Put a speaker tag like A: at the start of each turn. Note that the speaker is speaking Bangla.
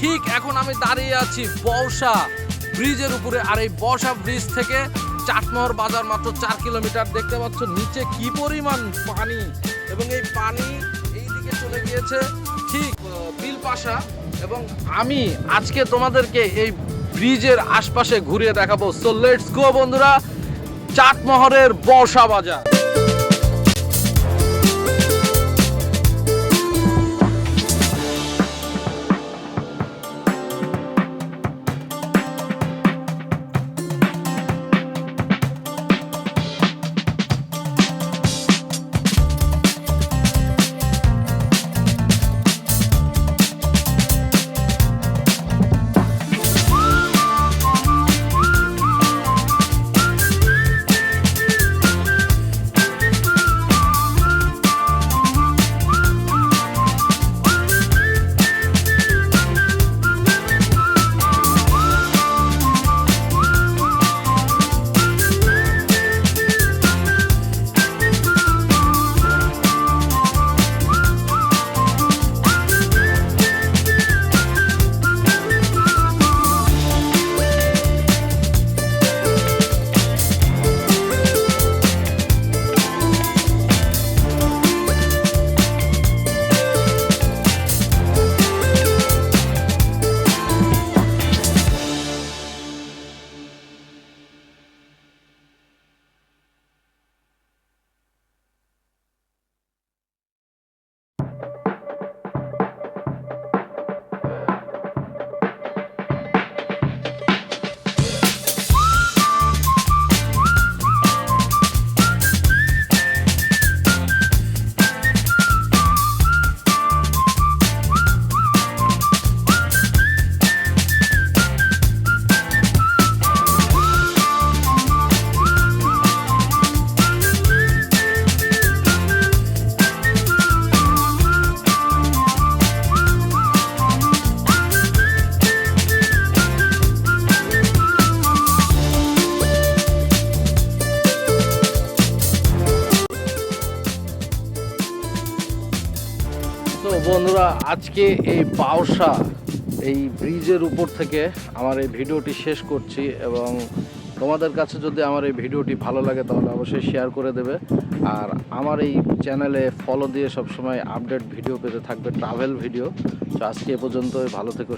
A: ঠিক এখন আমি দাঁড়িয়ে আছি বর্ষা ব্রিজের উপরে। আর এই বর্ষা ব্রিজ থেকে চাটমোহর বাজার মাত্র চার কিলোমিটার। দেখতে পাচ্ছ নিচে কি পরিমাণ পানি, এবং এই পানি এই দিকে চলে গিয়েছে ঠিক বিলপাশা। এবং আমি আজকে তোমাদেরকে এই ব্রিজের আশপাশে ঘুরিয়ে দেখাবো। সো লেটস গো বন্ধুরা, চাটমোহরের বর্ষা বাজার। বন্ধুরা, আজকে এই পাওসা এই ব্রিজের উপর থেকে আমার এই ভিডিওটি শেষ করছি এবং তোমাদের কাছে যদি আমার এই ভিডিওটি ভালো লাগে তাহলে অবশ্যই শেয়ার করে দেবে। আর আমার এই চ্যানেলে ফলো দিয়ে সবসময় আপডেট ভিডিও পেতে থাকবে ট্রাভেল ভিডিও তো আজকে এ পর্যন্ত ভালো থেকো।